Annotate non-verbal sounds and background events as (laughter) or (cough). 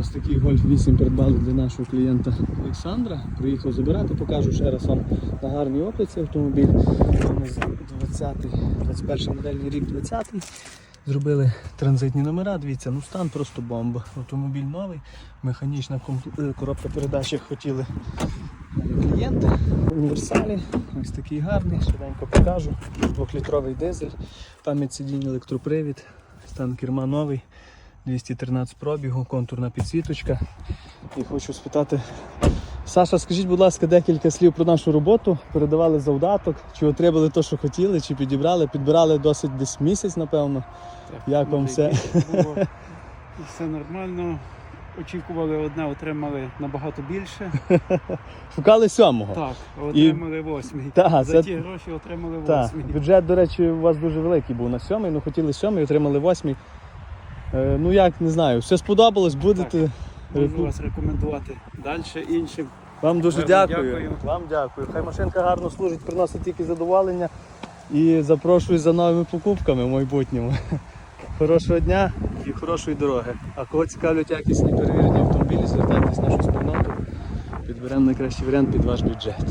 Ось такий гольф 8 придбали для нашого клієнта Олександра. Приїхав забирати, покажу ще раз вам на гарній оптиці автомобіль. Нас 20-й, 21 модельний рік 20-й. Зробили транзитні номера, дивіться, ну стан просто бомба. Автомобіль новий, механічна е, коробка передач, хотіли клієнти. Універсалі, ось такий гарний, швиденько покажу. Двохлітровий дизель, пам'ять сидінь, електропривід, стан керма новий, 213 пробігу, контурна підсвіточка. І хочу спитати, Саша, скажіть, будь ласка, декілька слів про нашу роботу. Передавали завдаток, чи отримали те, що хотіли, чи підібрали, підбирали досить десь місяць, напевно. Так, Як вам все? було. (laughs) Все нормально. Очікували одне, отримали набагато більше. (laughs) Шукали сьомого. Так, отримали восьмий. Та, За це- ті гроші отримали восьмий. бюджет, до речі, у вас дуже великий був на сьомий, ну хотіли сьомий, отримали восьмий. Е, ну як, не знаю, все сподобалось, будете. Можу вас рекомендувати далі іншим. Вам дуже Гарно дякую. дякую. Вам дякую. Хай машинка гарно служить, приносить тільки задоволення і запрошую за новими покупками в майбутньому. (laughs) Хорошого дня і хорошої дороги. А кого цікавлять якісні перевірені автомобілі, звертайтесь в нашу спільноту. Підберемо найкращий варіант під ваш бюджет.